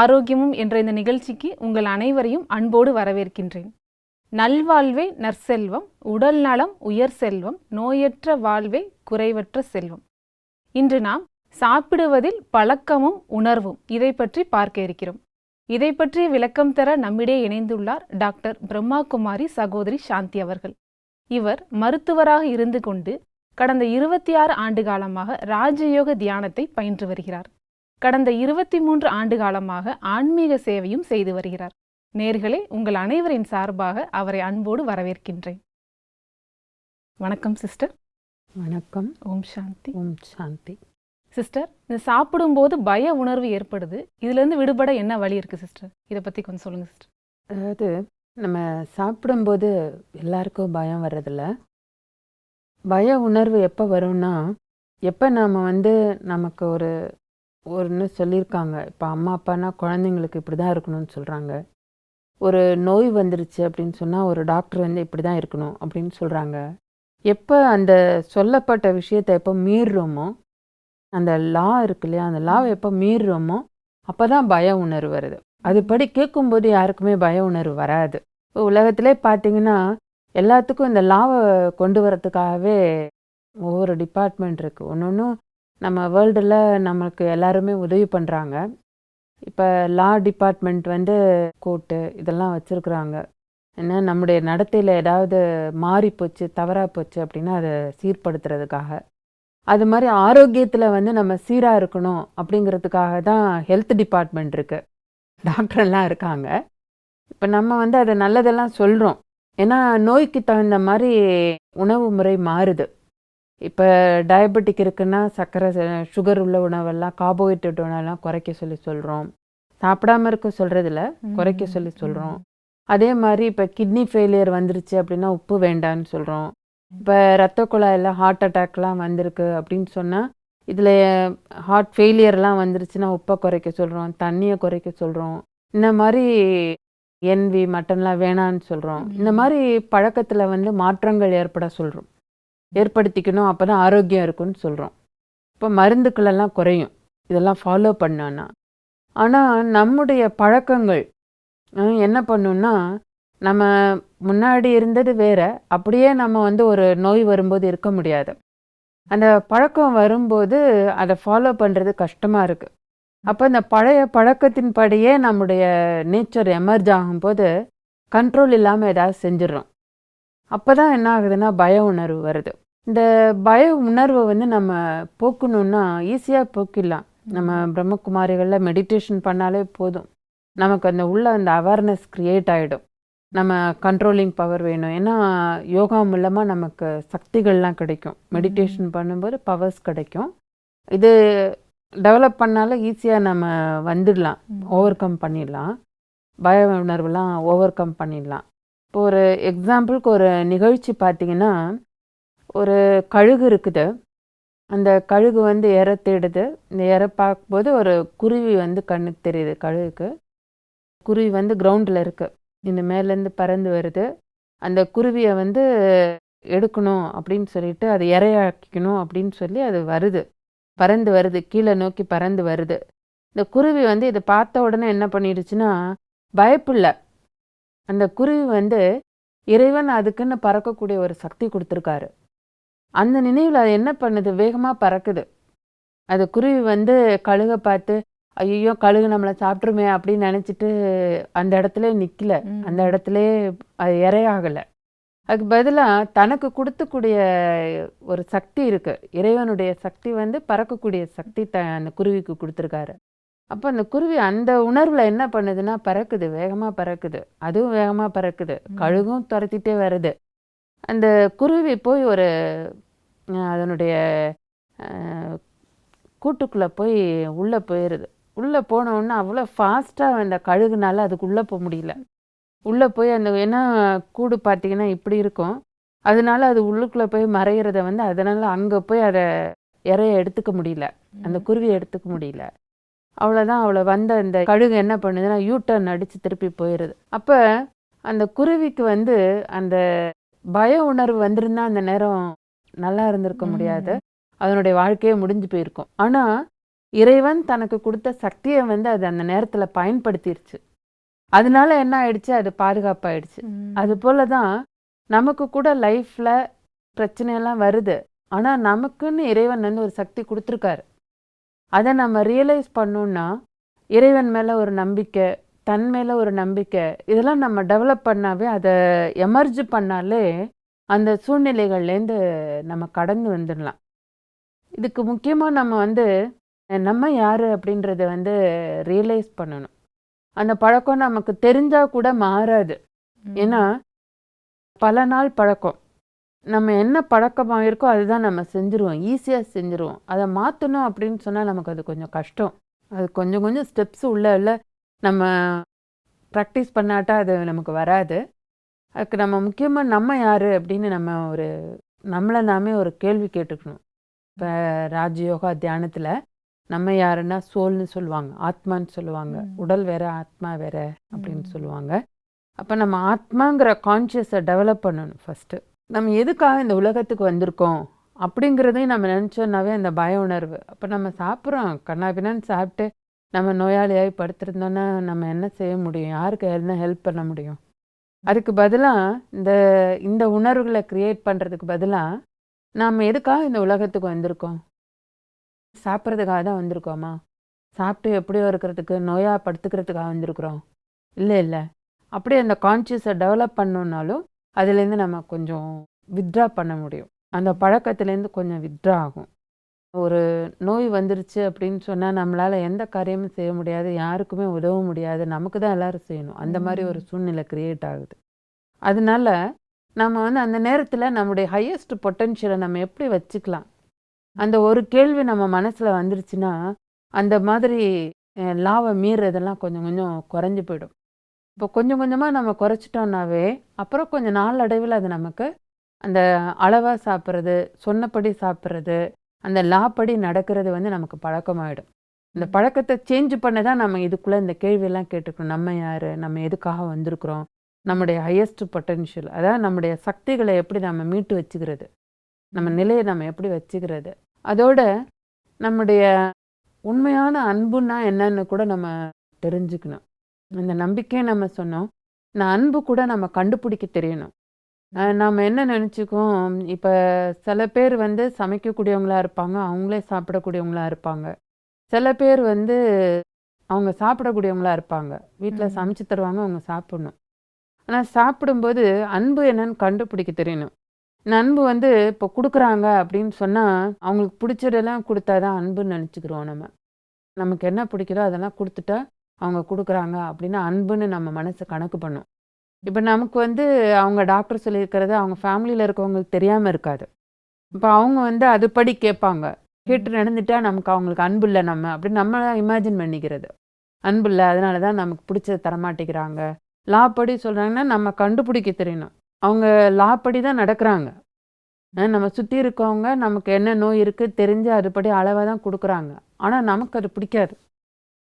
ஆரோக்கியமும் என்ற இந்த நிகழ்ச்சிக்கு உங்கள் அனைவரையும் அன்போடு வரவேற்கின்றேன். நல்வாழ்வே நற்செல்வம் உடல் நலம் உயர் செல்வம் நோயற்ற வாழ்வே குறைவற்ற செல்வம். இன்று நாம் சாப்பிடுவதில் பழக்கமும் உணர்வும் இதை பற்றி பார்க்க இருக்கிறோம். இதை பற்றிய விளக்கம் தர நம்மிடையே இணைந்துள்ளார் டாக்டர் பிரம்மாகுமாரி சகோதரி சாந்தி அவர்கள். இவர் மருத்துவராக இருந்து கொண்டு கடந்த இருபத்தி ஆறு ஆண்டு காலமாக ராஜயோக தியானத்தை பயின்று வருகிறார். கடந்த இருபத்தி மூன்று ஆண்டு காலமாக ஆன்மீக சேவையும் செய்து வருகிறார். நேர்களே உங்கள் அனைவரின் சார்பாக அவரை அன்போடு வரவேற்கின்றேன். வணக்கம் சிஸ்டர். வணக்கம். ஓம் சாந்தி. ஓம் சாந்தி. சிஸ்டர் இந்த சாப்பிடும்போது பய உணர்வு ஏற்படுது. இதுலேருந்து விடுபட என்ன வழி இருக்கு சிஸ்டர்? இதை பற்றி கொஞ்சம் சொல்லுங்க சிஸ்டர். அதாவது நம்ம சாப்பிடும்போது எல்லாருக்கும் பயம் வர்றதில்ல. பய உணர்வு எப்போ வரும்னா எப்போ நாம் வந்து நமக்கு ஒரு ஒன்று சொல்லியிருக்காங்க. இப்போ அம்மா அப்பானா குழந்தைங்களுக்கு இப்படி தான் இருக்கணும்னு சொல்கிறாங்க ஒரு நோய் வந்துருச்சு அப்படின்னு சொன்னால் ஒரு டாக்டர் வந்து இப்படி தான் இருக்கணும் அப்படின்னு சொல்கிறாங்க எப்போ அந்த சொல்லப்பட்ட விஷயத்தை எப்போ மீறுறோமோ அந்த லா இருக்கு இல்லையா அந்த லாவை எப்போ மீறுறோமோ அப்போ தான் பய உணர்வு வருது. அதுபடி கேட்கும்போது யாருக்குமே பய உணர்வு வராது. இப்போ உலகத்திலே பார்த்தீங்கன்னா எல்லாத்துக்கும் இந்த லாவை கொண்டு வரத்துக்காகவே ஒவ்வொரு டிபார்ட்மெண்ட் இருக்குது ஒன்று ஒன்றும் நம்ம வேர்ல்டில் நமக்கு எல்லாருமே உதவி பண்ணுறாங்க இப்போ லா டிபார்ட்மெண்ட் வந்து கோர்ட்டு இதெல்லாம் வச்சுருக்குறாங்க. ஏன்னா நம்முடைய நடத்தையில் ஏதாவது மாறி போச்சு தவறாக போச்சு அப்படின்னா அதை சீர்படுத்துறதுக்காக. அது மாதிரி ஆரோக்கியத்தில் வந்து நம்ம சீராக இருக்கணும் அப்படிங்கிறதுக்காக தான் ஹெல்த் டிபார்ட்மெண்ட் இருக்குது டாக்டர்லாம் இருக்காங்க. இப்போ நம்ம வந்து அதை நல்லதெல்லாம் சொல்கிறோம் ஏன்னா நோய்க்கு தகுந்த மாதிரி உணவு முறை மாறுது. இப்போ டயபெட்டிக் இருக்குன்னா சர்க்கரை சுகர் உள்ள உணவெல்லாம் கார்போஹைட்ரேட் உணவெல்லாம் குறைக்க சொல்லி சொல்கிறோம் சாப்பிடாம இருக்க சொல்கிறதில்ல குறைக்க சொல்லி சொல்கிறோம் அதே மாதிரி இப்போ கிட்னி ஃபெயிலியர் வந்துருச்சு அப்படின்னா உப்பு வேண்டான்னு சொல்கிறோம் இப்போ ரத்த குழாயில் ஹார்ட் அட்டாக்லாம் வந்திருக்கு அப்படின்னு சொன்னால் இதில் ஹார்ட் ஃபெயிலியர்லாம் வந்துருச்சுன்னா உப்பை குறைக்க சொல்கிறோம் தண்ணியை குறைக்க சொல்கிறோம் இந்த மாதிரி என்வி மட்டன்லாம் வேணான்னு சொல்கிறோம் இந்த மாதிரி பழக்கத்தில் வந்து மாற்றங்கள் ஏற்பட சொல்கிறோம் ஏற்படுத்திக்கணும் அப்போ தான் ஆரோக்கியம் இருக்கும்னு சொல்கிறோம் இப்போ மருந்துக்களெல்லாம் குறையும். இதெல்லாம் ஃபாலோ பண்ணோன்னா ஆனால் நம்முடைய பழக்கங்கள் என்ன பண்ணுன்னா நம்ம முன்னாடி இருந்தது வேற அப்படியே நம்ம வந்து ஒரு நோய் வரும்போது இருக்க முடியாது. அந்த பழக்கம் வரும்போது அதை ஃபாலோ பண்ணுறது கஷ்டமாக இருக்குது அப்போ இந்த பழைய பழக்கத்தின்படியே நம்முடைய நேச்சர் எமர்ஜ் ஆகும்போது கண்ட்ரோல் இல்லாமல் ஏதாவது செஞ்சிடறோம். அப்போ தான் என்ன ஆகுதுன்னா பய உணர்வு வருது. இந்த பய உணர்வை வந்து நம்ம போக்கணுன்னா ஈஸியாக போக்கிடலாம். நம்ம பிரம்மகுமாரிகளில் மெடிடேஷன் பண்ணாலே போதும். நமக்கு அந்த உள்ள அந்த அவேர்னஸ் க்ரியேட் ஆகிடும் நம்ம கண்ட்ரோலிங் பவர் வேணும். ஏன்னா யோகா மூலமாக நமக்கு சக்திகள்லாம் கிடைக்கும். மெடிடேஷன் பண்ணும்போது பவர்ஸ் கிடைக்கும். இது டெவலப் பண்ணாலும் ஈஸியாக நம்ம வந்துடலாம். ஓவர் கம் பண்ணிடலாம். பய உணர்வுலாம் ஓவர் கம் பண்ணிடலாம். இப்போ ஒரு எக்ஸாம்பிளுக்கு ஒரு நிகழ்ச்சி பார்த்தீங்கன்னா ஒரு கழுகு இருக்குது. அந்த கழுகு வந்து இற தேடுது இந்த இற பார்க்கும்போது ஒரு குருவி வந்து கண்ணுக்கு தெரியுது கழுகுக்கு. குருவி வந்து கிரவுண்டில் இருக்குது இந்த மேலேருந்து பறந்து வருது. அந்த குருவியை வந்து எடுக்கணும் அப்படின்னு சொல்லிட்டு அதை இறையாக்கிக்கணும் அப்படின்னு சொல்லி அது வருது. பறந்து வருது. கீழே நோக்கி பறந்து வருது. இந்த குருவி வந்து இதை பார்த்த உடனே என்ன பண்ணிடுச்சுன்னா பயப்பில்ல. அந்த குருவி வந்து இறைவன் அதுக்குன்னு பறக்கக்கூடிய ஒரு சக்தி கொடுத்துருக்காரு. அந்த நினைவில் அது என்ன பண்ணுது? வேகமாக பறக்குது. அது குருவி வந்து கழுகை பார்த்து ஐயோ கழுகு நம்மளை சாப்பிட்ருமே அப்படின்னு நினச்சிட்டு அந்த இடத்துல நிற்கல அந்த இடத்துல அது இரையாகலை. அதுக்கு பதிலாக தனக்கு கொடுத்துக்கூடிய ஒரு சக்தி இருக்கு. இறைவனுடைய சக்தி வந்து பறக்கக்கூடிய சக்தி த அந்த குருவிக்கு கொடுத்துருக்காரு. அப்போ அந்த குருவி அந்த உணர்வில் என்ன பண்ணுதுன்னா பறக்குது. வேகமாக பறக்குது. அதுவும் வேகமாக பறக்குது. கழுகும் துரத்திட்டே வருது. அந்த குருவி போய் ஒரு அதனுடைய கூட்டுக்குள்ளே போய் உள்ளே போயிடுது உள்ளே போன உடனே அவ்வளோ ஃபாஸ்ட்டாக அந்த கழுகுனால அதுக்கு உள்ளே போக முடியல. உள்ளே போய் அந்த ஏன்னா கூடு பார்த்தீங்கன்னா இப்படி இருக்கும். அதனால அது உள்ளுக்குள்ளே போய் மறையிறத வந்து அதனால அங்கே போய் அதை இறைய எடுத்துக்க முடியல. அந்த குருவியை எடுத்துக்க முடியல. அவ்வளோதான் அவளை வந்த அந்த கழுகு என்ன பண்ணுதுன்னா யூ டர்ன் அடித்து திருப்பி போயிடுது அப்போ அந்த குருவிக்கு வந்து அந்த பய உணர்வு வந்திருந்தா அந்த நேரம் நல்லா இருந்திருக்க முடியாது. அதனுடைய வாழ்க்கையே முடிஞ்சு போயிருக்கும். ஆனால் இறைவன் தனக்கு கொடுத்த சக்தியை வந்து அது அந்த நேரத்துல பயன்படுத்திருச்சு. அதனால என்ன ஆயிடுச்சு? அது பாதுகாப்பாயிடுச்சு. அது போல தான் நமக்கு கூட லைஃப்ல பிரச்சனையெல்லாம் வருது. ஆனா நமக்குன்னு இறைவன் வந்து ஒரு சக்தி கொடுத்துருக்காரு. அதை நம்ம ரியலைஸ் பண்ணோம்னா இறைவன் மேல ஒரு நம்பிக்கை தன் மேல ஒரு நம்பிக்கை. இதெல்லாம் நம்ம டெவலப் பண்ணாவே அதை எமர்ஜ் பண்ணாலே அந்த சூழ்நிலைகள்லேருந்து நம்ம கடந்து வந்துடலாம். இதுக்கு முக்கியமா நம்ம வந்து நம்ம யாரு அப்படின்றத வந்து ரியலைஸ் பண்ணணும். அந்த பழக்கம் நமக்கு தெரிஞ்சா கூட மாறாது. ஏன்னா பல நாள் பழக்கம். நம்ம என்ன பழக்கமாக இருக்கோ அதுதான் நம்ம செஞ்சுருவோம். ஈஸியாக செஞ்சுருவோம். அதை மாற்றணும் அப்படின்னு சொன்னால் நமக்கு அது கொஞ்சம் கஷ்டம். அது கொஞ்சம் கொஞ்சம் ஸ்டெப்ஸ் உள்ள உள்ள நம்ம ப்ராக்டிஸ் பண்ணாட்டா அது நமக்கு வராது. அதுக்கு நம்ம முக்கியமாக நம்ம யார் அப்படின்னு நம்ம ஒரு நம்மளை நாமே ஒரு கேள்வி கேட்டுக்கணும். இப்போ ராஜயோகா தியானத்தில் நம்ம யாருன்னா சோல்னு சொல்லுவாங்க ஆத்மான்னு சொல்லுவாங்க. உடல் வேற ஆத்மா வேற அப்படின்னு. சொல்லுவாங்க. அப்போ நம்ம ஆத்மாங்கிற கான்ஷியஸை டெவலப் பண்ணணும் ஃபஸ்ட்டு நம்ம எதுக்காக இந்த உலகத்துக்கு வந்திருக்கோம் அப்படிங்கிறதையும் நம்ம நினச்சோன்னாவே அந்த பய உணர்வு. அப்போ நம்ம சாப்பிட்றோம் கண்ணாபின்னான்னு சாப்பிட்டு நம்ம நோயாளியாகி படுத்திருந்தோன்னா நம்ம என்ன செய்ய முடியும்? யாருக்கு என்ன ஹெல்ப் பண்ண முடியும்? அதுக்கு பதிலாக இந்த இந்த உணர்வுகளை க்ரியேட் பண்ணுறதுக்கு பதிலாக நாம் எதுக்காக இந்த உலகத்துக்கு வந்திருக்கோம்? சாப்பிட்றதுக்காக தான் வந்திருக்கோமா? சாப்பிட்டு எப்படியோ இருக்கிறதுக்கு நோயாக படுத்துக்கிறதுக்காக வந்திருக்கிறோம்? இல்லை இல்லை. அப்படியே அந்த கான்ஷியஸை டெவலப் பண்ணோன்னாலும் அதுலேருந்து நம்ம கொஞ்சம் வித்ட்ரா பண்ண முடியும். அந்த பழக்கத்துலேருந்து கொஞ்சம் வித்ட்ரா ஆகும். ஒரு நோய் வந்துருச்சு அப்படின்னு சொன்னால் நம்மளால் எந்த காரியமும் செய்ய முடியாது யாருக்குமே உதவ முடியாது. நமக்கு தான் எல்லாரும் செய்யணும். அந்த மாதிரி ஒரு. சூழ்நிலை கிரியேட் ஆகுது. அதனால நம்ம வந்து அந்த நேரத்தில் நம்முடைய ஹையஸ்ட் பொட்டென்ஷியலை நம்ம எப்படி வச்சுக்கலாம்? அந்த ஒரு கேள்வி நம்ம மனசில் வந்துருச்சுன்னா அந்த மாதிரி லாவை மீறதெல்லாம் கொஞ்சம் கொஞ்சம் குறைஞ்சு போயிடும். இப்போ கொஞ்சம் கொஞ்சமாக நம்ம குறைச்சிட்டோம்னாவே அப்புறம் கொஞ்சம் நாளடைவில் அது நமக்கு அந்த அளவாக சாப்பிட்றது சொன்னபடி சாப்பிட்றது அந்த லாப்படி நடக்கிறது வந்து நமக்கு பழக்கமாயிடும். இந்த பழக்கத்தை சேஞ்ச் பண்ண தான் நம்ம இதுக்குள்ளே இந்த கேள்வியெல்லாம் கேட்டுக்கணும் நம்ம யார்? நம்ம எதுக்காக வந்திருக்கிறோம்? நம்முடைய ஹையஸ்ட் பொட்டென்ஷியல் அதாவது நம்முடைய சக்திகளை எப்படி நம்ம மீட்டு வச்சுக்கிறது? நம்ம நிலையை நம்ம எப்படி வச்சுக்கிறது? அதோட நம்முடைய உண்மையான அன்புன்னா என்னன்னு கூட நம்ம தெரிஞ்சுக்கணும். அந்த நம்பிக்கையை நம்ம சொன்னோம். இந்த அன்பு கூட நம்ம கண்டுபிடிக்க தெரியணும். நாம என்ன நினச்சிக்குவோம்? இப்போ சில பேர் வந்து சமைக்கக்கூடியவங்களா இருப்பாங்க அவங்களே சாப்பிடக்கூடியவங்களா இருப்பாங்க. சில பேர் வந்து அவங்க சாப்பிடக்கூடியவங்களா இருப்பாங்க. வீட்டில். சமைச்சு தருவாங்க அவங்க சாப்பிடணும். ஆனால் சாப்பிடும்போது அன்பு என்னன்னு கண்டுபிடிக்க தெரியணும். இந்த அன்பு வந்து இப்போ கொடுக்குறாங்க அப்படின்னு சொன்னால் அவங்களுக்கு பிடிச்சதெல்லாம் கொடுத்தாதான் அன்புன்னு நினச்சிக்கிறோம் நம்ம. நமக்கு என்ன பிடிக்குதோ அதெல்லாம் கொடுத்துட்டா அவங்க கொடுக்குறாங்க அப்படின்னா அன்புன்னு நம்ம மனசு கணக்கு பண்ணும். இப்போ நமக்கு வந்து அவங்க டாக்டர் சொல்லியிருக்கிறது அவங்க ஃபேமிலியில் இருக்கவங்களுக்கு தெரியாமல் இருக்காது. இப்போ அவங்க வந்து அதுபடி கேட்பாங்க. கேட்டு நடந்துட்டா நமக்கு அவங்களுக்கு அன்பு இல்லை நம்ம அப்படின்னு நம்ம இமேஜின் பண்ணிக்கிறது. அன்பு இல்லை அதனால தான் நமக்கு பிடிச்சத தரமாட்டேங்கிறாங்க. லா படி சொல்கிறாங்கன்னா நம்ம கண்டுபிடிக்க தெரியணும். அவங்க லா படி தான் நடக்கிறாங்க நம்ம சுற்றி இருக்கவங்க நமக்கு என்ன நோய் இருக்குது தெரிஞ்சு அதுபடி அளவாக தான் கொடுக்குறாங்க. ஆனால் நமக்கு அது பிடிக்காது.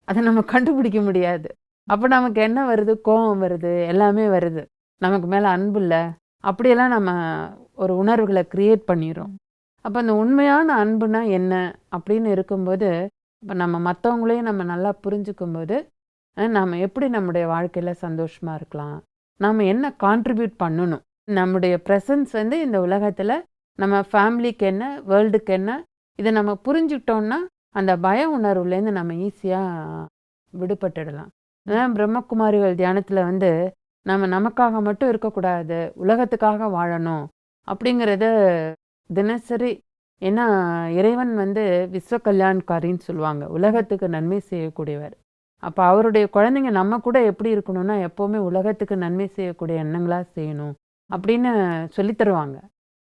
அதை நம்ம கண்டுபிடிக்க முடியாது. அப்போ நமக்கு என்ன வருது? கோபம் வருது. எல்லாமே வருது. நமக்கு மேலே அன்பு இல்லை. அப்படியெல்லாம் நம்ம ஒரு உணர்வுகளை க்ரியேட் பண்ணிடுறோம் அப்போ அந்த உண்மையான அன்புனா என்ன? அப்படின்னு இருக்கும்போது இப்போ நம்ம மற்றவங்களையும் நம்ம நல்லா புரிஞ்சுக்கும்போது நாம் நம்ம எப்படி நம்முடைய வாழ்க்கையில் சந்தோஷமாக இருக்கலாம்? நாம் என்ன கான்ட்ரிபியூட் பண்ணணும்? நம்முடைய ப்ரெசன்ஸ் வந்து இந்த உலகத்தில் நம்ம ஃபேமிலிக்கு என்ன? வேர்ல்டுக்கு என்ன? இதை நம்ம புரிஞ்சுக்கிட்டோம்னா அந்த பய உணர்வுலேருந்து நம்ம ஈஸியாக விடுபட்டுடலாம். பிரம்மகுமாரிகள் தியானத்தில் வந்து நம்ம நமக்காக மட்டும் இருக்கக்கூடாது உலகத்துக்காக வாழணும் அப்படிங்கிறத தினசரி ஏன்னா இறைவன் வந்து விஸ்வ கல்யாண்காரின்னு சொல்லுவாங்க. உலகத்துக்கு நன்மை செய்யக்கூடியவர். அப்போ அவருடைய குழந்தைங்க நம்ம கூட எப்படி இருக்கணும்னா எப்போவுமே உலகத்துக்கு நன்மை செய்யக்கூடிய எண்ணங்களாக செய்யணும் அப்படின்னு சொல்லித் தருவாங்க.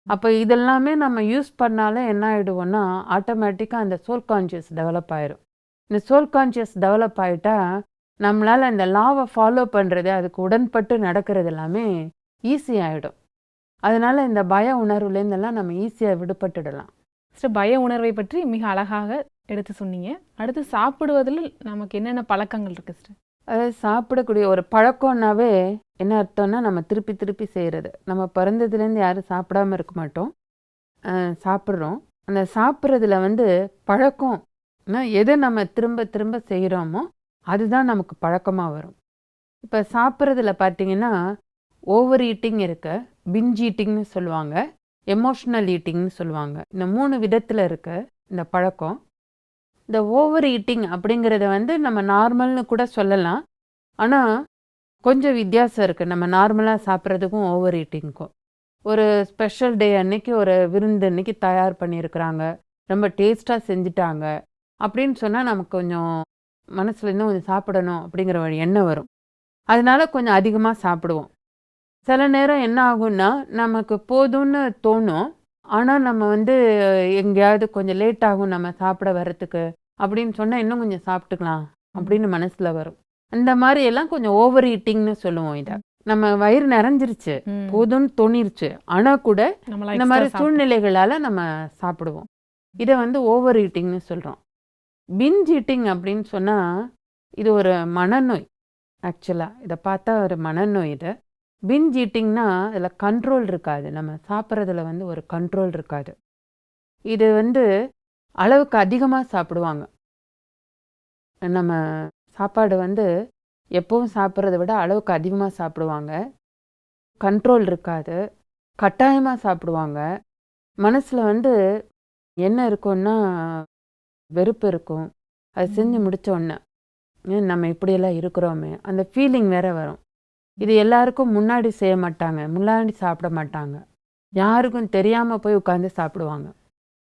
அப்போ இதெல்லாமே நம்ம யூஸ் பண்ணாலே என்ன ஆகிடுவோன்னா ஆட்டோமேட்டிக்காக அந்த சோல் கான்ஷியஸ் டெவலப் ஆயிரும். இந்த சோல் கான்ஷியஸ் டெவலப் ஆகிட்டா நம்மளால் அந்த லாவை ஃபாலோ பண்ணுறது அதுக்கு உடன்பட்டு நடக்கிறது எல்லாமே ஈஸி ஆகிடும் அதனால இந்த பய உணர்வுலேருந்தெல்லாம் நம்ம ஈஸியாக விடுபட்டுடலாம். சிஸ்டர் பய உணர்வை பற்றி மிக அழகாக எடுத்து சொன்னீங்க. அடுத்து சாப்பிடுவதில் நமக்கு என்னென்ன பழக்கங்கள் இருக்கு சிஸ்டர் அதாவது சாப்பிடக்கூடிய ஒரு பழக்கம்னாவே என்ன அர்த்தம்னா நம்ம திருப்பி திருப்பி செய்கிறது நம்ம பிறந்ததுலேருந்து யாரும் சாப்பிடாம இருக்க மாட்டோம். சாப்பிட்றோம். அந்த சாப்பிட்றதுல வந்து பழக்கம் ஆனா, எதை நம்ம திரும்ப திரும்ப செய்கிறோமோ அதுதான் நமக்கு பழக்கமாக வரும். இப்போ சாப்பிட்றதுல பார்த்தீங்கன்னா ஓவர் ஈட்டிங் இருக்க பிஞ்ச் ஈட்டிங்னு சொல்லுவாங்க எமோஷ்னல் ஈட்டிங்னு சொல்லுவாங்க. இந்த மூணு விதத்தில் இருக்க இந்த பழக்கம். இந்த ஓவர் ஈட்டிங் அப்படிங்கிறத வந்து நம்ம நார்மல்னு கூட சொல்லலாம். ஆனால் கொஞ்சம் வித்தியாசம் இருக்குது நம்ம நார்மலாக சாப்பிட்றதுக்கும் ஓவர் ஈட்டிங்க்கும் ஒரு ஸ்பெஷல் டே அன்னைக்கு ஒரு விருந்து அன்னைக்கு தயார் பண்ணியிருக்கிறாங்க. ரொம்ப டேஸ்ட்டாக செஞ்சுட்டாங்க. அப்படின்னு சொன்னால் நமக்கு கொஞ்சம் மனசில் இன்னும் கொஞ்சம் சாப்பிடணும் அப்படிங்கிற ஒரு எண்ணம் வரும். அதனால கொஞ்சம் அதிகமாக சாப்பிடுவோம். சில நேரம் என்ன ஆகும்னா நமக்கு போதும்னு தோணும். ஆனால் நம்ம வந்து எங்கேயாவது கொஞ்சம் லேட் ஆகும் நம்ம சாப்பிட வர்றதுக்கு. அப்படின்னு சொன்னால் இன்னும் கொஞ்சம் சாப்பிட்டுக்கலாம் அப்படின்னு மனசில் வரும். அந்த மாதிரி எல்லாம் கொஞ்சம் ஓவர் ஈட்டிங்னு சொல்லுவோம் இதை. நம்ம வயிறு நிறைஞ்சிருச்சு. போதும்னு தோணிருச்சு. ஆனால் கூட இந்த மாதிரி சூழ்நிலைகளால் நம்ம சாப்பிடுவோம். இதை வந்து ஓவர் ஈட்டிங்னு சொல்கிறோம் பிஞ்ச் ஈட்டிங் அப்படின்னு சொன்னால் இது ஒரு மனநோய். ஆக்சுவலாக இதை பார்த்தா ஒரு மனநோய் இது. பிஞ்ச் ஈட்டிங்னா இதில் கண்ட்ரோல் இருக்காது. நம்ம சாப்பிட்றதுல வந்து ஒரு கண்ட்ரோல் இருக்காது. இது வந்து அளவுக்கு அதிகமாக சாப்பிடுவாங்க. நம்ம சாப்பாடு வந்து எப்பவும் சாப்பிட்றத விட அளவுக்கு அதிகமாக சாப்பிடுவாங்க. கண்ட்ரோல் இருக்காது. கட்டாயமாக சாப்பிடுவாங்க. மனசில் வந்து என்ன இருக்கும்னா வெறுப்பு இருக்கும். அது செஞ்சு ம். முடிச்ச உடனே நம்ம இப்படியெல்லாம் இருக்கிறோமே? அந்த ஃபீலிங் வேற வரும். இது எல்லாருக்கும் முன்னாடி செய்ய மாட்டாங்க முன்னாடி சாப்பிட மாட்டாங்க. யாருக்கும் தெரியாமல் போய் உட்காந்து சாப்பிடுவாங்க.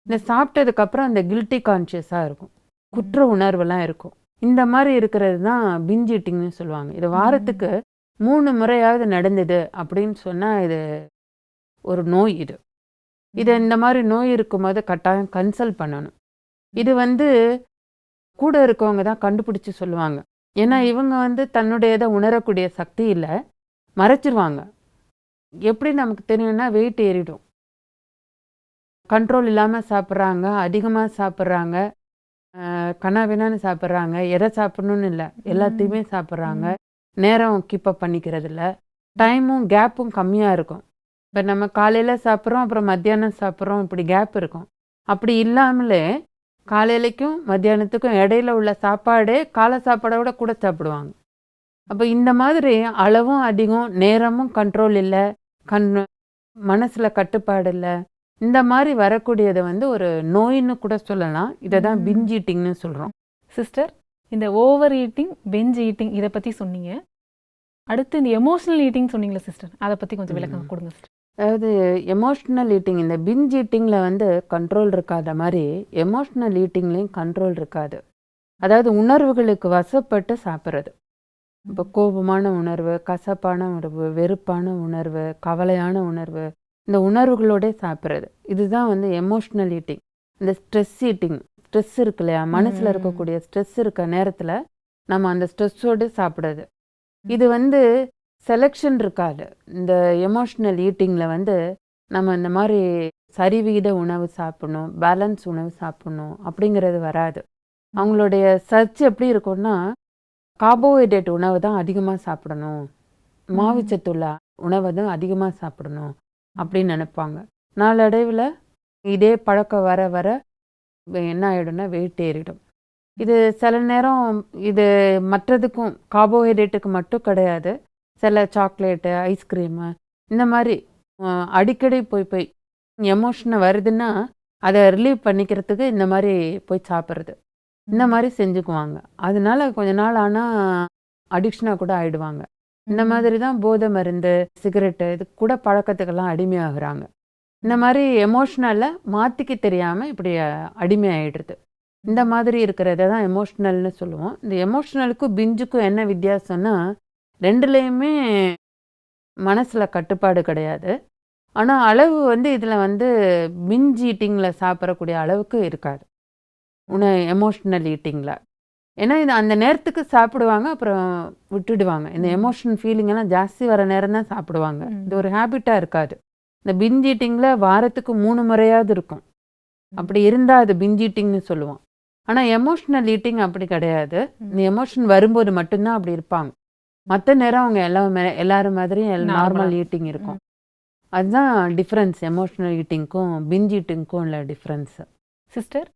இந்த சாப்பிட்டதுக்கப்புறம் அந்த கில்ட்டி கான்ஷியஸாக இருக்கும். குற்ற உணர்வெல்லாம் இருக்கும். இந்த மாதிரி இருக்கிறது தான் பிஞ்ச் ஈட்டிங்னு சொல்லுவாங்க. இது வாரத்துக்கு மூணு முறையாவது நடந்தது அப்படின்னு சொன்னால் இது ஒரு நோய் இது. இது இந்த மாதிரி நோய் இருக்கும்போது கட்டாயம் கன்சல்ட் பண்ணணும். இது வந்து கூட இருக்கவங்க தான் கண்டுபிடிச்சு சொல்லுவாங்க. ஏன்னா இவங்க வந்து தன்னுடையதை உணரக்கூடிய சக்தி இல்லை. மறைச்சிருவாங்க. எப்படி நமக்கு தெரியும்னா வெயிட் ஏறிடும். கண்ட்ரோல் இல்லாமல் சாப்பிட்றாங்க அதிகமாக சாப்பிட்றாங்க கனாவினான்னு சாப்பிட்றாங்க எதை சாப்பிடணும்னு இல்லை. எல்லாத்தையுமே சாப்பிட்றாங்க. நேரம் கீப்பப் பண்ணிக்கிறது இல்லை. டைமும் கேப்பும் கம்மியாக இருக்கும். இப்போ நம்ம காலையில் சாப்பிட்றோம் அப்புறம் மத்தியானம் சாப்பிட்றோம் இப்படி கேப் இருக்கும். அப்படி இல்லாமலே காலையிலைக்கும் மத்தியானத்துக்கும் இடையில உள்ள சாப்பாடே காலை சாப்பாடை விட கூட சாப்பிடுவாங்க. அப்போ இந்த மாதிரி அளவும் அதிகம் நேரமும் கண்ட்ரோல் இல்லை கண் மனசில் கட்டுப்பாடு இல்லை இந்த மாதிரி வரக்கூடியதை வந்து ஒரு நோயின்னு கூட சொல்லலாம். இதை தான். பிஞ்ச் ஈட்டிங்னு சொல்கிறோம் சிஸ்டர் இந்த ஓவர் ஈட்டிங் பெஞ்ச் ஈட்டிங் இதை பற்றி சொன்னீங்க. அடுத்து இந்த எமோஷனல் ஈட்டிங் சொன்னீங்களா சிஸ்டர் அதை பற்றி கொஞ்சம் விளக்கம். கொடுங்க சிஸ்டர் அதாவது எமோஷ்னல் ஈட்டிங் இந்த பிஞ்ச் ஈட்டிங்கில் வந்து கண்ட்ரோல் இருக்காத மாதிரி எமோஷ்னல் ஈட்டிங்லேயும் கண்ட்ரோல் இருக்காது. அதாவது உணர்வுகளுக்கு வசப்பட்டு சாப்பிட்றது. இப்போ கோபமான உணர்வு கசப்பான உணர்வு வெறுப்பான உணர்வு கவலையான உணர்வு இந்த உணர்வுகளோட சாப்பிட்றது. இதுதான் வந்து எமோஷ்னல் ஈட்டிங் இந்த ஸ்ட்ரெஸ் ஈட்டிங் ஸ்ட்ரெஸ் இருக்கு இல்லையா? மனசில். இருக்கக்கூடிய ஸ்ட்ரெஸ் இருக்க நேரத்தில் நம்ம அந்த ஸ்ட்ரெஸ்ஸோடு சாப்பிட்றது. இது வந்து செலெக்ஷன் இருக்காது. இந்த எமோஷ்னல் ஈட்டிங்கில் வந்து நம்ம இந்த மாதிரி சரிவிகித உணவு சாப்பிடணும் பேலன்ஸ் உணவு சாப்பிடணும் அப்படிங்கிறது வராது. அவங்களுடைய சர்ச் எப்படி இருக்கும்னா கார்போஹைட்ரேட் உணவு தான் அதிகமாக சாப்பிடணும். மாவுச்சத்துள்ள உணவை தான் அதிகமாக சாப்பிடணும் அப்படின்னு நினைப்பாங்க. நாளடைவில் இதே பழக்கம் வர வர என்ன ஆகிடும்னா வெயிட் ஏறிடும். இது சில நேரம் இது மற்றதுக்கும் கார்போஹைட்ரேட்டுக்கு மட்டும் கிடையாது. சில சாக்லேட்டு ஐஸ்கிரீமு இந்த மாதிரி அடிக்கடி போய் போய் எமோஷனை வருதுன்னா அதை ரிலீவ் பண்ணிக்கிறதுக்கு இந்த மாதிரி போய் சாப்பிட்றது. இந்த மாதிரி செஞ்சுக்குவாங்க. அதனால கொஞ்ச நாள் ஆனால் அடிக்ஷனாக கூட ஆயிடுவாங்க. இந்த மாதிரி தான் போதை மருந்து சிகரெட்டு இது கூட பழக்கத்துக்கெல்லாம் அடிமையாகிறாங்க. இந்த மாதிரி எமோஷ்னலை மாற்றிக்க தெரியாமல் இப்படி அஹ், அடிமையாயிடுறது. இந்த மாதிரி இருக்கிறத தான் எமோஷ்னல்னு சொல்லுவோம். இந்த எமோஷ்னலுக்கும் பிஞ்சுக்கும் என்ன வித்தியாசம்னா ரெண்டுலேயுமே மனசில் கட்டுப்பாடு கிடையாது. ஆனால் அளவு வந்து இதில் வந்து பிஞ்ச் ஈட்டிங்கில் சாப்பிடக்கூடிய அளவுக்கு இருக்காது. உண எமோஷ்னல் ஈட்டிங்கில் ஏன்னா இது அந்த நேரத்துக்கு சாப்பிடுவாங்க அப்புறம் விட்டுடுவாங்க. இந்த. எமோஷனல் ஃபீலிங் எல்லாம் ஜாஸ்தி வர நேரம் தான் சாப்பிடுவாங்க. இது ஒரு ஹேபிட்டாக இருக்காது. இந்த பிஞ்ச் ஈட்டிங்கில் வாரத்துக்கு மூணு முறையாவது இருக்கும். அப்படி இருந்தால் அது பிஞ்ச் ஈட்டிங்னு சொல்லுவோம். ஆனால் எமோஷ்னல் ஈட்டிங் அப்படி கிடையாது. இந்த எமோஷன் வரும்போது மட்டும்தான் அப்படி இருப்பாங்க. மற்ற நேரம் அவங்க எல்லா எல்லாரும் மாதிரியும். நார்மல் ஈட்டிங் இருக்கும். அதுதான் டிஃப்ரென்ஸ் எமோஷ்னல் ஈட்டிங்க்கும் பிஞ்ச் ஈட்டிங்க்கும் உள்ள டிஃப்ரென்ஸ் சிஸ்டர்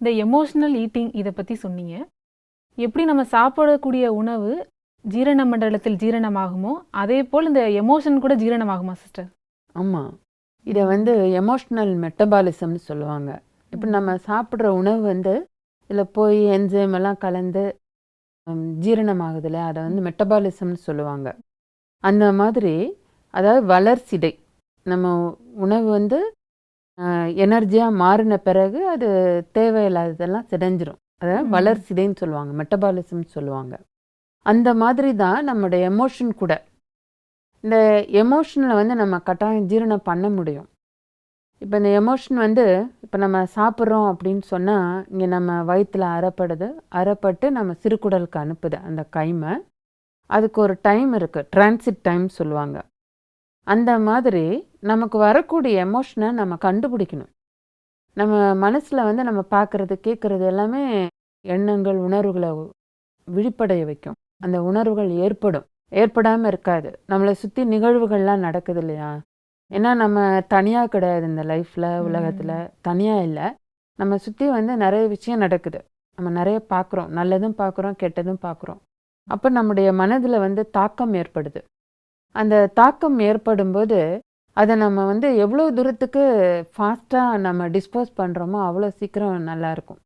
இந்த எமோஷனல் ஈட்டிங் இதை பற்றி சொன்னீங்க. எப்படி நம்ம சாப்பிடக்கூடிய உணவு ஜீரண மண்டலத்தில் ஜீரணமாகுமோ அதே போல் இந்த எமோஷன் கூட ஜீரணமாகுமா சிஸ்டர் ஆமாம் இதை வந்து எமோஷ்னல் மெட்டபாலிசம்னு சொல்லுவாங்க. இப்போ நம்ம சாப்பிட்ற உணவு வந்து இதில் போய் என்ஜைம் எல்லாம் கலந்து ம், ஜீரணமாகுதுல்ல அதை வந்து மெட்டபாலிசம்னு சொல்லுவாங்க. அந்த மாதிரி அதாவது வளர்சிதை. நம்ம உணவு வந்து எனர்ஜியாக மாறின பிறகு அது தேவையில்லாததெல்லாம் சிதைஞ்சிரும். அதாவது. வளர்சிதைன்னு சொல்லுவாங்க மெட்டபாலிசம்னு சொல்லுவாங்க. அந்த மாதிரி தான் நம்மளுடைய எமோஷன் கூட. இந்த எமோஷனில் வந்து நம்ம கட்டாயம் ஜீரணம் பண்ண முடியும். இப்போ இந்த எமோஷன் வந்து இப்போ நம்ம சாப்பிட்றோம் அப்படின்னு சொன்னால் இங்கே நம்ம வயிற்றில் அறப்படுது. அறப்பட்டு நம்ம சிறுகுடலுக்கு அனுப்புது அந்த கைமை. அதுக்கு ஒரு டைம் இருக்குது டிரான்சிட் டைம் சொல்லுவாங்க. அந்த மாதிரி நமக்கு வரக்கூடிய எமோஷனை நம்ம கண்டுபிடிக்கணும். நம்ம மனசில் வந்து நம்ம பார்க்குறது கேட்குறது எல்லாமே எண்ணங்கள் உணர்வுகளை விழிப்படைய வைக்கும். அந்த உணர்வுகள் ஏற்படும். ஏற்படாமல் இருக்காது. நம்மளை சுற்றி நிகழ்வுகள்லாம் நடக்குது இல்லையா? ஏன்னா நம்ம தனியாக கிடையாது இந்த லைஃப்பில் உலகத்தில். தனியாக இல்லை. நம்ம சுற்றி வந்து நிறைய விஷயம் நடக்குது. நம்ம நிறைய பார்க்குறோம் நல்லதும் பார்க்குறோம் கெட்டதும் பார்க்குறோம் அப்போ நம்முடைய மனதில் வந்து தாக்கம் ஏற்படுது. அந்த தாக்கம் ஏற்படும்போது அதை நம்ம வந்து எவ்வளோ தூரத்துக்கு ஃபாஸ்ட்டாக நம்ம டிஸ்போஸ் பண்ணுறோமோ அவ்வளோ சீக்கிரம் நல்லாயிருக்கும்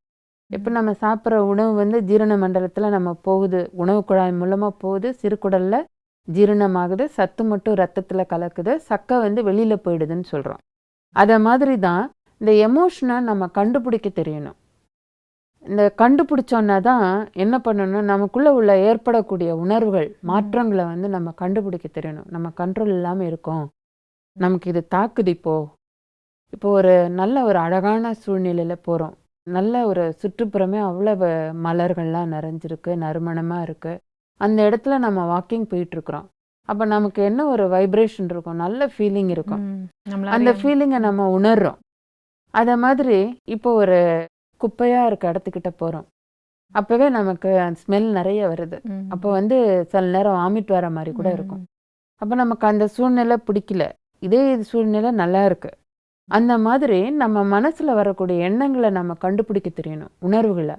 இப்போ நம்ம சாப்பிட்ற உணவு வந்து ஜீரண மண்டலத்தில் நம்ம போகுது. உணவு குழாய் மூலமாக போகுது. சிறுகுடலில் ஜீரணமாகுது சத்து மட்டும் ரத்தத்தில் கலக்குது சக்கை வந்து வெளியில் போயிடுதுன்னு சொல்கிறோம் அதை மாதிரி தான் இந்த எமோஷனை நம்ம கண்டுபிடிக்க தெரியணும். இந்த கண்டுபிடிச்சோன்னா தான் என்ன பண்ணணும்? நமக்குள்ளே உள்ள ஏற்படக்கூடிய உணர்வுகள் மாற்றங்களை வந்து நம்ம கண்டுபிடிக்க தெரியணும். நம்ம கண்ட்ரோல் இல்லாமல் இருக்கோம். நமக்கு இது தாக்குது இப்போ. இப்போ ஒரு நல்ல ஒரு அழகான சூழ்நிலையில் போகிறோம் நல்ல ஒரு சுற்றுப்புறமே அவ்வளவு மலர்கள்லாம் நிறைஞ்சிருக்கு நறுமணமாக இருக்குது அந்த இடத்துல நம்ம வாக்கிங் போயிட்டுருக்குறோம். அப்போ நமக்கு என்ன ஒரு வைப்ரேஷன் இருக்கும்? நல்ல ஃபீலிங் இருக்கும். அந்த. ஃபீலிங்கை நம்ம உணர்றோம். அதை மாதிரி இப்போ ஒரு குப்பையாக இருக்க இடத்துக்கிட்ட போகிறோம் அப்போவே நமக்கு அந்த ஸ்மெல் நிறைய வருது. அப்போ வந்து சில நேரம் வாமிட் வர மாதிரி கூட இருக்கும். அப்போ நமக்கு அந்த சூழ்நிலை பிடிக்கல. இதே சூழ்நிலை நல்லா இருக்கு. அந்த மாதிரி நம்ம மனசில் வரக்கூடிய எண்ணங்களை நம்ம கண்டுபிடிக்க தெரியணும். உணர்வுகளை.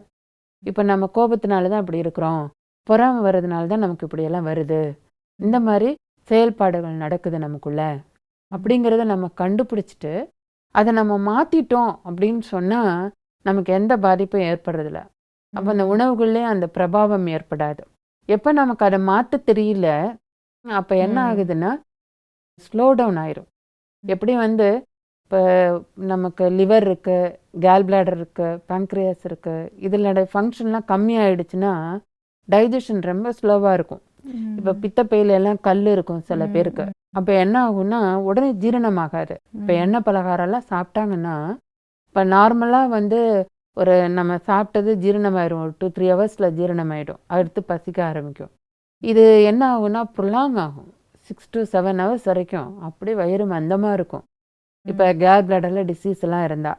இப்போ நம்ம கோபத்தினால தான் இப்படி இருக்கிறோம். பொறாமை வர்றதுனால தான் நமக்கு இப்படியெல்லாம் வருது. இந்த மாதிரி செயல்பாடுகள் நடக்குது நமக்குள்ள. அப்படிங்கிறத நம்ம கண்டுபிடிச்சிட்டு அதை நம்ம மாற்றிட்டோம் அப்படின்னு சொன்னால் நமக்கு எந்த பாதிப்பும் ஏற்படுறதில்ல. அப்போ அந்த உணவுகள்லேயே அந்த பிரபாவம் ஏற்படாது. எப்போ நமக்கு அதை மாற்ற தெரியல அப்போ என்ன. ஆகுதுன்னா ஸ்லோ டவுன் ஆயிரும். எப்படி வந்து இப்போ நமக்கு லிவர் இருக்கு கேல் பிளாடர் இருக்கு pancreas இருக்கு இதில் ஃபங்க்ஷன்லாம் கம்மியாயிடுச்சுன்னா டைஜஷன் ரொம்ப ஸ்லோவாக இருக்கும். இப்போ பித்தப்பையில எல்லாம் கல் இருக்கும் சில பேருக்கு. அப்போ என்ன ஆகும்னா உடனே ஜீரணமாகாது. இப்போ ம். எண்ணெய் பலகாரம்லாம் சாப்பிட்டாங்கன்னா இப்போ நார்மலாக வந்து ஒரு நம்ம சாப்பிட்டது ஜீரணமாயிடும் ஒரு டூ த்ரீ ஹவர்ஸில் ஜீரணமாயிடும். அடுத்து பசிக்க ஆரம்பிக்கும். இது என்ன ஆகும்னா ப்ரொலாங் ஆகும். சிக்ஸ் to செவன் ஹவர்ஸ் வரைக்கும். அப்படியே வயிறு மந்தமாக இருக்கும். இப்போ கேர் பிளடரில் டிசீஸ் எல்லாம் இருந்தா.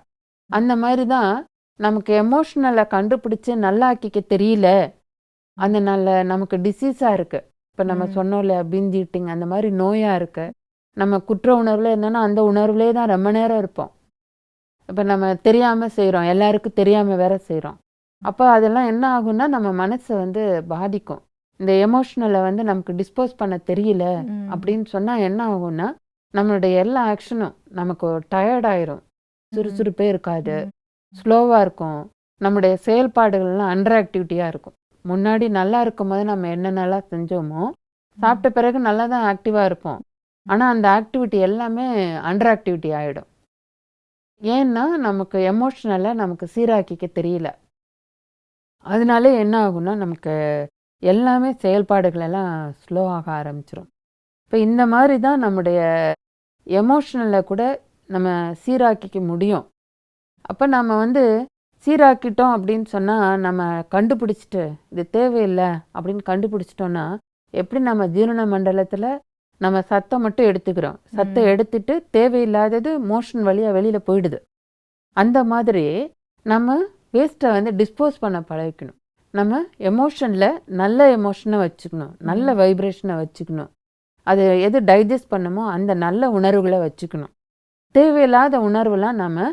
அந்த மாதிரி தான் நமக்கு எமோஷ்னலை கண்டுபிடிச்சு நல்லாக்கிக்க தெரியல. அந்த நல்ல நமக்கு டிசீஸாக இருக்கு. இப்போ நம்ம ம். சொன்னோம் இல்லையா பிஞ்ச் ஈட்டிங் அந்த மாதிரி நோயாக இருக்கு. நம்ம குற்ற உணர்வில் என்னன்னா அந்த உணர்வுலே தான் ரொம்ப நேரம் இருப்போம். இப்போ நம்ம தெரியாமல் செய்கிறோம் எல்லாருக்கும் தெரியாமல் வேற செய்கிறோம் அப்போ அதெல்லாம் என்ன ஆகும்னா நம்ம மனசை வந்து பாதிக்கும். இந்த எமோஷ்னலை வந்து நமக்கு டிஸ்போஸ் பண்ண தெரியல. அப்படின்னு சொன்னால் என்ன ஆகும்னா நம்மளுடைய எல்லா ஆக்ஷனும் நமக்கு டயர்ட் ஆயிரும். சுறுசுறுப்பே இருக்காது. ஸ்லோவாக இருக்கும். நம்முடைய செயல்பாடுகள்லாம் அண்டர் ஆக்டிவிட்டியாக இருக்கும். முன்னாடி நல்லா இருக்கும் போது நம்ம என்னென்னலாம் செஞ்சோமோ சாப்பிட்ட பிறகு நல்லா தான் ஆக்டிவாக இருப்போம். ஆனால் அந்த ஆக்டிவிட்டி எல்லாமே அண்டர் ஆக்டிவிட்டி ஆகிடும் ஏன்னா நமக்கு எமோஷ்னலை நமக்கு சீராக்கிக்க தெரியல. அதனால என்ன ஆகும்னா நமக்கு எல்லாமே செயல்பாடுகள் எல்லாம் ஸ்லோ ஆக ஆரம்பிச்சிடும் இப்போ இந்த மாதிரி தான் நம்முடைய எமோஷ்னலை கூட நம்ம சீராக்கிக்க முடியும். அப்போ நம்ம வந்து சீராக்கிட்டோம் அப்படின்னு சொன்னால் நம்ம கண்டுபிடிச்சிட்டு இது தேவையில்லை அப்படின்னு கண்டுபிடிச்சிட்டோன்னா எப்படி நம்ம ஜீரண மண்டலத்தில் நம்ம சத்தம் மட்டும் எடுத்துக்கிறோம்? சத்தை ம். எடுத்துட்டு தேவையில்லாதது மோஷன் வழியாக வெளியில் போயிடுது. அந்த மாதிரி நம்ம வேஸ்ட்டை வந்து டிஸ்போஸ் பண்ண பழகிக்கணும். நம்ம எமோஷனில் நல்ல எமோஷனை வச்சுக்கணும். நல்ல. வைப்ரேஷனை வச்சுக்கணும். அது எது டைஜஸ்ட் பண்ணுமோ அந்த நல்ல உணர்வுகளை வச்சுக்கணும். தேவையில்லாத உணர்வுலாம் நம்ம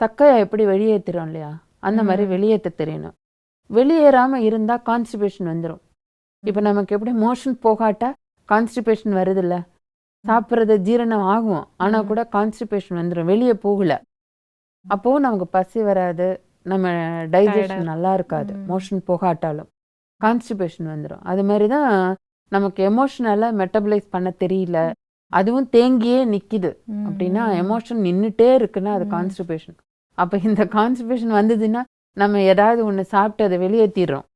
சக்கையை எப்படி வெளியேற்றுறோம் இல்லையா? அந்த மாதிரி. வெளியேற்ற தெரியணும். வெளியேறாமல் இருந்தால் கான்ஸ்டிபேஷன் வந்துடும் இப்போ நமக்கு எப்படி மோஷன் போகாட்டா கான்ஸ்டிபேஷன் வருதுல்ல? சாப்பிட்றது ஜீரணம் ஆகும். ஆனால். கூட கான்ஸ்டிபேஷன் வந்துடும் வெளியே போகல. அப்போது நமக்கு பசி வராது. நம்ம டைஜஷன் நல்லா இருக்காது. மோஷன் போகாட்டாலும். கான்ஸ்டிபேஷன் வந்துடும் அது மாதிரி தான் நமக்கு எமோஷனலாக மெட்டபலைஸ் பண்ண தெரியல. அதுவும் தேங்கியே நிற்கிது அப்படின்னா. எமோஷன் நின்றுட்டே இருக்குன்னா அது. கான்ஸ்டிபேஷன் அப்போ இந்த கான்ஸ்டிபேஷன் வந்ததுன்னா நம்ம ஏதாவது ஒன்று சாப்பிட்டு அதை வெளியேற்றிடுறோம்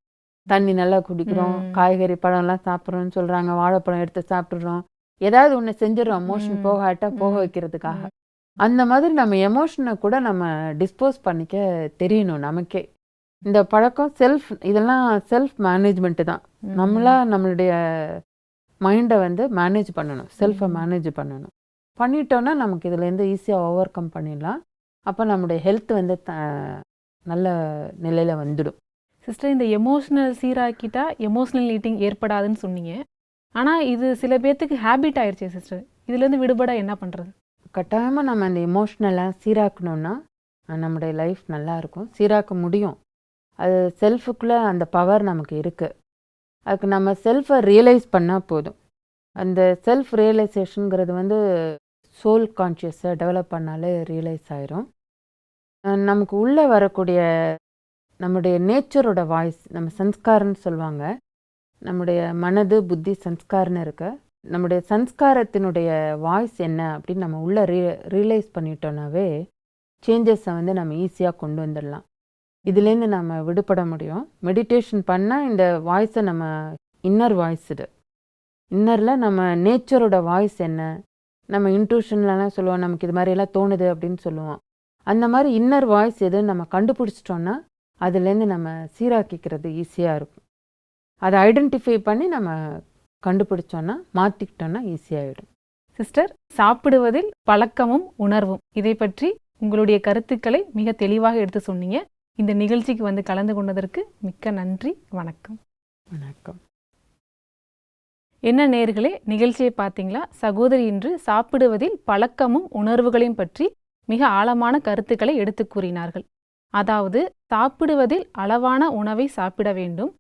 தண்ணி நல்லா குடிக்கிறோம். காய்கறி பழம்லாம் சாப்பிட்றோம்னு சொல்கிறாங்க வாழைப்பழம் எடுத்து சாப்பிட்றோம் ஏதாவது ஒன்று செஞ்சிடறோம் மோஷன் ம். போகாட்டா போக. வைக்கிறதுக்காக அந்த மாதிரி நம்ம எமோஷனை கூட நம்ம டிஸ்போஸ் பண்ணிக்க தெரியணும் நமக்கே இந்த பழக்கம் செல்ஃப் இதெல்லாம் செல்ஃப் மேனேஜ்மெண்ட்டு தான் ம். நம்மளா நம்மளுடைய மைண்டை வந்து மேனேஜ் பண்ணணும் செல்ஃபை. மேனேஜ் பண்ணணும் பண்ணிட்டோன்னா நமக்கு இதுலேருந்து ஈஸியாக ஓவர் கம் பண்ணிடலாம் அப்போ நம்மளுடைய ஹெல்த் வந்து த- நல்ல நிலையில் வந்துடும். சிஸ்டர் இந்த எமோஷனல் சீராக்கிட்டா எமோஷனல் ஈட்டிங் ஏற்படாதுன்னு சொன்னீங்க. ஆனால் இது சில பேர்த்துக்கு ஹேபிட் ஆயிடுச்சு சிஸ்டர் இதுலேருந்து விடுபட என்ன பண்ணுறது கட்டாயமாக நம்ம அந்த எமோஷ்னலாக சீராக்கணும்னா அஹ், நம்முடைய லைஃப் நல்லா இருக்கும். சீராக்க முடியும். அது செல்ஃபுக்குள்ளே அந்த பவர் நமக்கு இருக்குது அதுக்கு நம்ம செல்ஃபை ரியலைஸ் பண்ணால் போதும். அந்த செல்ஃப் ரியலைசேஷனுங்கிறது வந்து சோல் கான்ஷியஸை டெவலப் பண்ணாலே ரியலைஸ் ஆயிரும். நமக்கு உள்ளே வரக்கூடிய நம்முடைய நேச்சரோட வாய்ஸ் நம்ம சன்ஸ்காரன்னு சொல்லுவாங்க. நம்முடைய மனது புத்தி சன்ஸ்காரன்னு இருக்கு. நம்முடைய சன்ஸ்காரத்தினுடைய வாய்ஸ் என்ன அப்படின்னு நம்ம உள்ளே ரீ ரியலைஸ் பண்ணிட்டோம்னாவே சேஞ்சஸை வந்து நம்ம ஈஸியாக கொண்டு வந்துடலாம். இதுலேருந்து நம்ம விடுபட முடியும். மெடிடேஷன் பண்ணால் இந்த வாய்ஸை நம்ம இன்னர் வாய்ஸ் இது. இன்னரில் நம்ம நேச்சரோட வாய்ஸ் என்ன? நம்ம இன்ட்யூஷன்லலாம் சொல்லுவோம் நமக்கு இது மாதிரியெல்லாம் தோணுது அப்படின்னு சொல்லுவோம். அந்த மாதிரி இன்னர் வாய்ஸ் எதுன்னு நம்ம கண்டுபிடிச்சிட்டோன்னா அதுலேருந்து நம்ம சீராக்கிக்கிறது ஈஸியாக இருக்கும். அதை ஐடென்டிஃபை பண்ணி நம்ம கண்டுபிடிச்சோன்னா மாற்றிக்கிட்டோன்னா ஈஸியாகிடும் சிஸ்டர் சாப்பிடுவதில் பழக்கமும் உணர்வும். இதை பற்றி உங்களுடைய கருத்துக்களை மிக தெளிவாக எடுத்து சொன்னீங்க. இந்த நிகழ்ச்சிக்கு வந்து கலந்து கொண்டதற்கு மிக்க நன்றி வணக்கம். வணக்கம். என்ன நேர்களே நிகழ்ச்சியை பார்த்தீங்களா? சகோதரி இன்று சாப்பிடுவதில் பழக்கமும் உணர்வுகளையும் பற்றி மிக ஆழமான கருத்துக்களை எடுத்து கூறினார்கள். அதாவது சாப்பிடுவதில் அளவான உணவை சாப்பிட வேண்டும்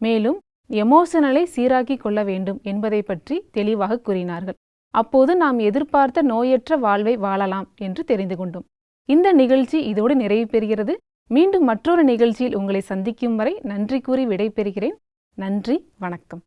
மேலும் எமோஷனலை சீராக்கி கொள்ள வேண்டும் என்பதை பற்றி தெளிவாக கூறினார்கள். அப்போது நாம் எதிர்பார்த்த நோயற்ற வாழ்வை வாழலாம் என்று தெரிந்து கொண்டோம். இந்த நிகழ்ச்சி இதோடு நிறைவு பெறுகிறது. மீண்டும் மற்றொரு நிகழ்ச்சியில் உங்களை சந்திக்கும் வரை நன்றி கூறி விடைபெறுகிறேன். நன்றி வணக்கம்.